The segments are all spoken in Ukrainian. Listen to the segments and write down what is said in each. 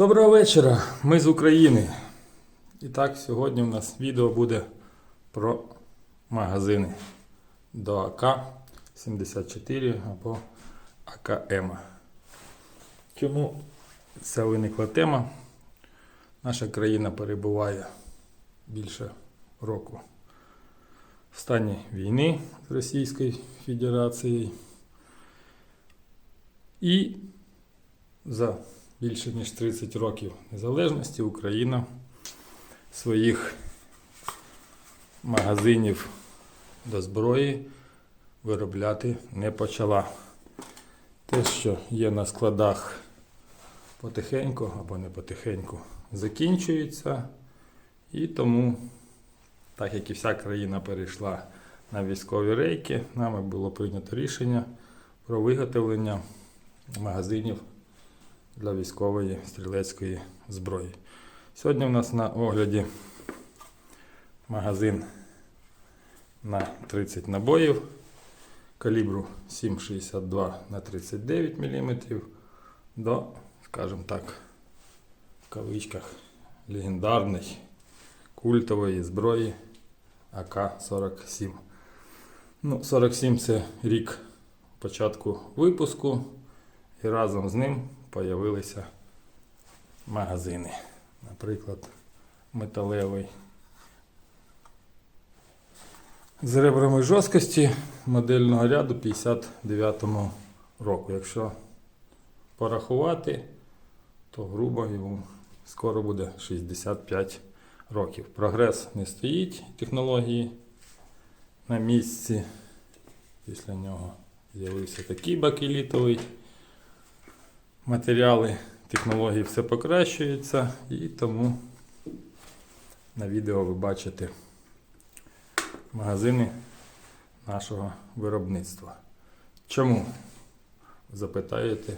Доброго вечора, ми з України. І так, сьогодні у нас відео буде про магазини до АК-74 або АКМ. Чому ця виникла тема? Наша країна перебуває більше року в стані війни з Російською Федерацією. І за більше ніж 30 років незалежності Україна своїх магазинів до зброї виробляти не почала. Те, що є на складах потихеньку або не потихеньку, закінчується. І тому, так як і вся країна перейшла на військові рейки, нами було прийнято рішення про виготовлення магазинів для військової стрілецької зброї. Сьогодні у нас на огляді магазин на 30 набоїв калібру 7,62 на 39 мм до, скажімо так, в кавичках легендарної культової зброї АК-47. Ну, 47 це рік початку випуску, і разом з ним появилися магазини. Наприклад, металевий з ребрами жорсткості модельного ряду 59-му року. Якщо порахувати, то грубо йому скоро буде 65 років. Прогрес не стоїть, технології на місці. Після нього з'явився такий бакелітовий матеріали, технології все покращуються і тому на відео ви бачите магазини нашого виробництва. Чому? Запитаєте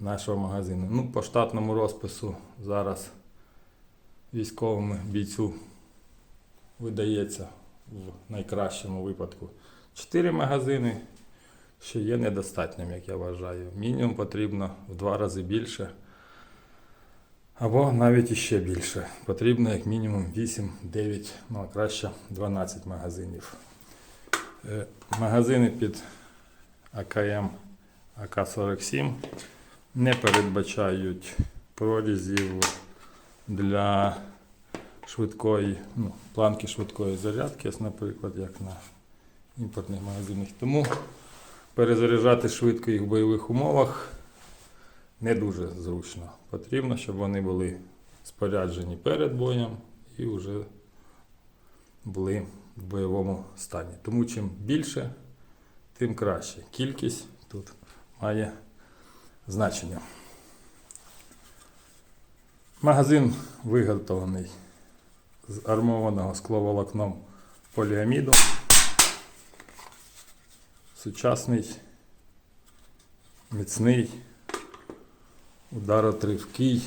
нашого магазину. Ну, по штатному розпису зараз військовому бійцю видається в найкращому випадку 4 магазини що є недостатнім, як я вважаю. Мінімум потрібно в два рази більше. Або навіть іще більше. Потрібно як мінімум 8-9, ну а краще 12 магазинів. Е, Магазини під АКМ АК-47 не передбачають прорізів для швидкої, ну, планки швидкої зарядки, наприклад, як на імпортних магазинах. Тому перезаряджати швидко їх в бойових умовах не дуже зручно. Потрібно, щоб вони були споряджені перед боєм і вже були в бойовому стані. Тому чим більше, тим краще. Кількість тут має значення. Магазин виготовлений з армованого скловолокном поліаміду сучасний, міцний, ударотривкий,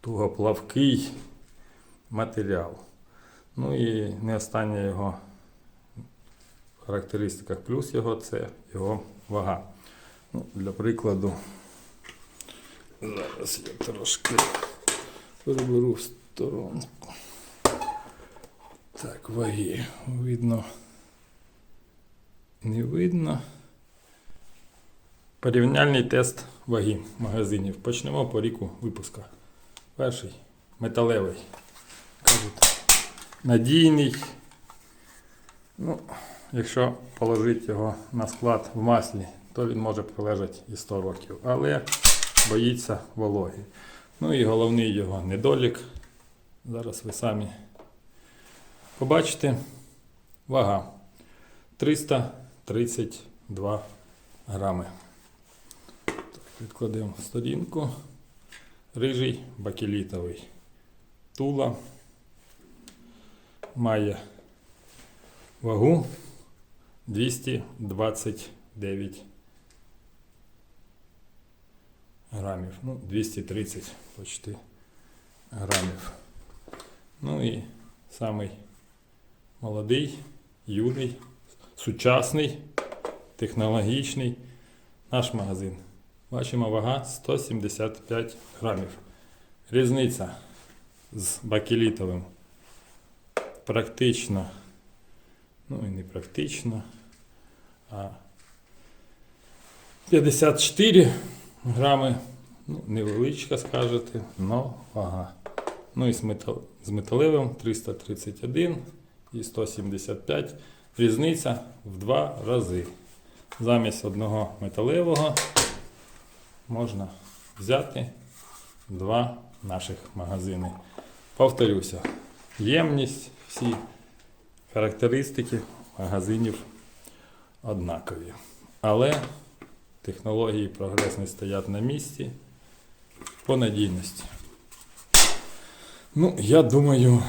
тугоплавкий матеріал. Ну і не остання його в характеристиках плюс його це його вага. Ну, Для прикладу, зараз я трошки переберу в сторонку. Так, ваги видно не видно. Порівняльний тест ваги магазинів. Почнемо по ріку випуска. Перший металевий. Кажуть, надійний. Ну, Якщо положити його на склад в маслі, то він може пролежати і 100 років. Але боїться вологи. Ну і головний його недолік. Зараз ви самі побачите. Вага 300 32 грами. Так, Відкладемо сторінку. Рижий бакелітовий. Тула має вагу 229 грамів. Ну, 230 почти грамів. Ну і самий молодий, юний сучасний, технологічний наш магазин. Бачимо вага 175 грамів. Різниця з бакелітовим практично, ну і не практично, а 54 грами. Ну, невеличка, скажете, но вага. Ну і з, металевим 331 і 175. Різниця в два рази. Замість одного металевого можна взяти два наших магазини. Повторюся, ємність, всі характеристики магазинів однакові. Але технології прогрес не стоять на місці по надійності. Ну, я думаю,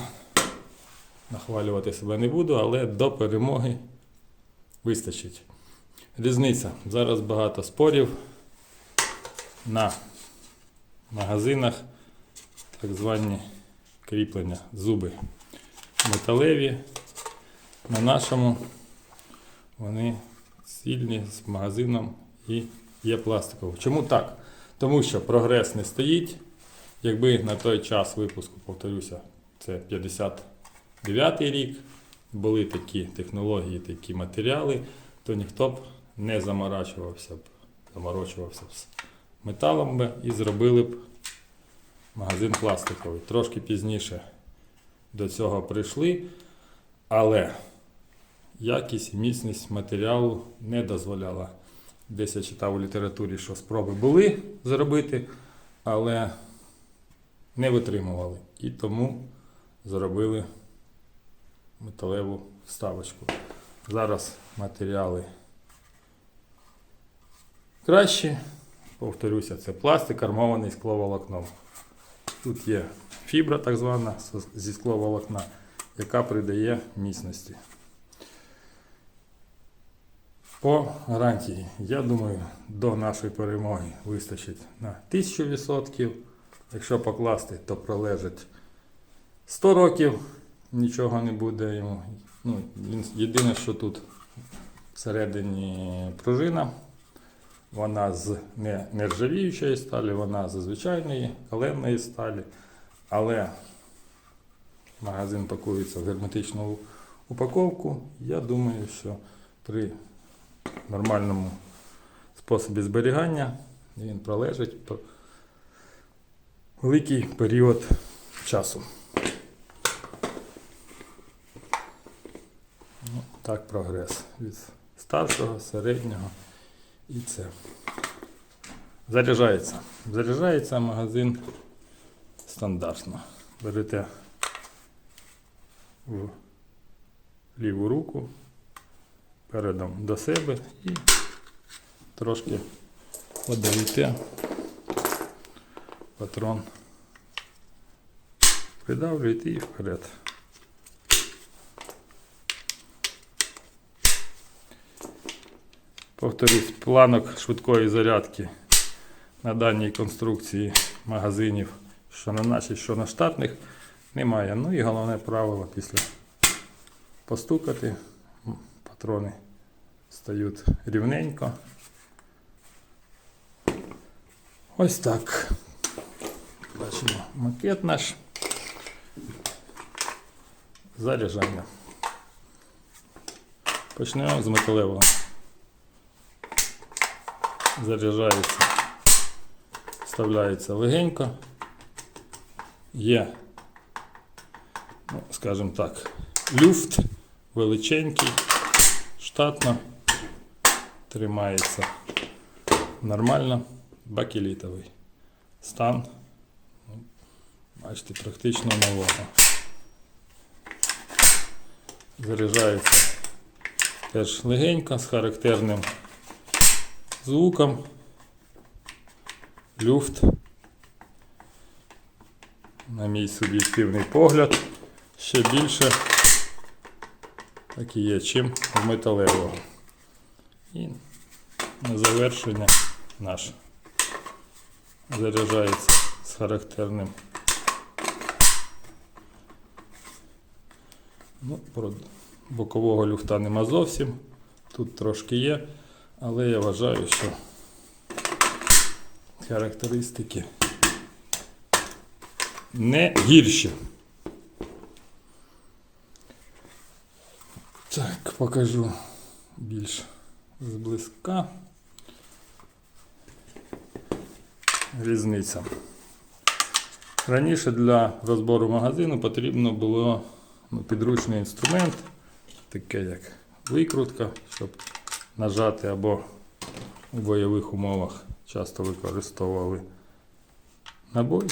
нахвалювати себе не буду, але до перемоги вистачить. Різниця. Зараз багато спорів на магазинах, так звані кріплення, зуби металеві. На нашому вони сильні з магазином і є пластикові. Чому так? Тому що прогрес не стоїть. Якби на той час випуску, повторюся, це 59 рік, були такі технології, такі матеріали, то ніхто б не заморачувався б, заморочувався б з металом би і зробили б магазин пластиковий. Трошки пізніше до цього прийшли, але якість і міцність матеріалу не дозволяла. Десь я читав у літературі, що спроби були зробити, але не витримували. І тому зробили металеву вставочку. Зараз матеріали кращі. Повторюся, це пластик, армований скловолокном. Тут є фібра, так звана, зі скловолокна, яка придає міцності. По гарантії, я думаю, до нашої перемоги вистачить на 1000%. Якщо покласти, то пролежить 100 років, нічого не буде йому. Ну, єдине, що тут всередині пружина, вона з не нержавіючої сталі, вона з звичайної каленої сталі. Але магазин пакується в герметичну упаковку. Я думаю, що при нормальному способі зберігання він пролежить великий період часу. Ну, так прогрес від старшого, середнього і це. Заряджається. Заряджається магазин стандартно. Берете в ліву руку передом до себе і трошки подаєте патрон. Придавлюєте і вперед. Повторюсь, планок швидкої зарядки на даній конструкції магазинів, що на нашій, що на штатних, немає. Ну і головне правило після постукати, патрони стають рівненько. Ось так. Бачимо макет наш. Заряджання. Почнемо з металевого. Заряджається, вставляється легенько. Є, ну, скажімо так, люфт величенький, штатно, тримається нормально, бакелітовий стан. Ну, Бачите, практично нового. Заряджається теж легенько з характерним звуком. Люфт. На мій суб'єктивний погляд. Ще більше так і є, чим в металевого. І на завершення наш заряджається з характерним. Ну, бокового люфта нема зовсім. Тут трошки є, але я вважаю, що характеристики не гірші. Так, покажу більш зблизька. Різниця. Раніше для розбору магазину потрібно було ну, підручний інструмент, таке як викрутка, щоб нажати або у бойових умовах часто використовували набой,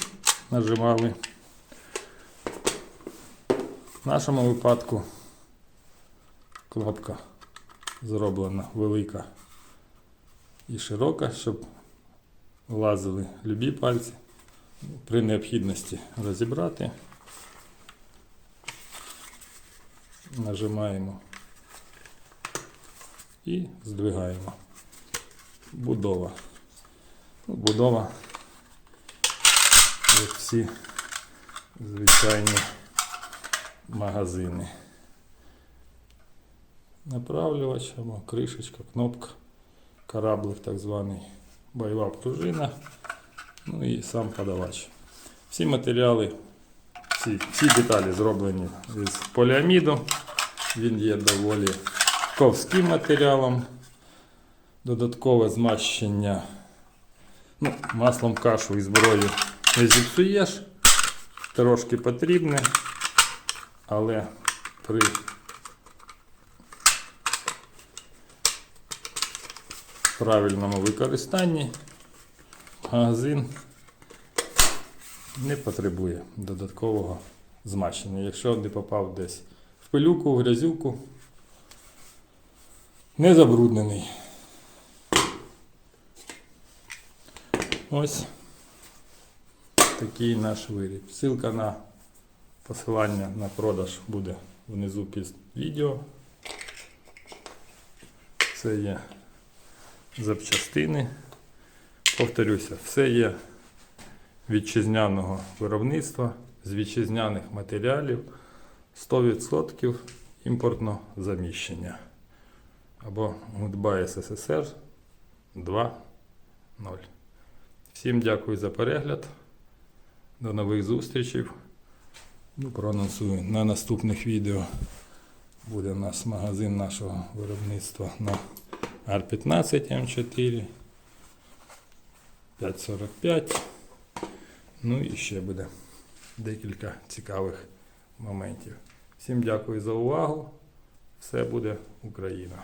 нажимали. В нашому випадку кнопка зроблена велика і широка, щоб влазили любі пальці. При необхідності розібрати. Нажимаємо і здвигаємо. Будова. Ну, будова, як всі звичайні магазини. Направлювач кришечка, кнопка, кораблик так званий, бойова пружина, ну і сам подавач. Всі матеріали, всі, всі деталі зроблені з поліаміду. Він є доволі ковським матеріалом. Додаткове змащення ну, маслом кашу і зброю не зіпсуєш. Трошки потрібне, але при правильному використанні магазин не потребує додаткового змащення. Якщо не попав десь в пилюку, в грязюку, не забруднений. Ось такий наш виріб. Ссылка на посилання на продаж буде внизу під відео. Це є запчастини. Повторюся, все є вітчизняного виробництва з вітчизняних матеріалів 100% імпортного заміщення. Або Goodbye СССР 2.0. Всім дякую за перегляд. До нових зустрічей. Ну, проанонсую на наступних відео. Буде у нас магазин нашого виробництва на R15 М4. 5.45. Ну і ще буде декілька цікавих моментів. Всім дякую за увагу. Все буде Україна!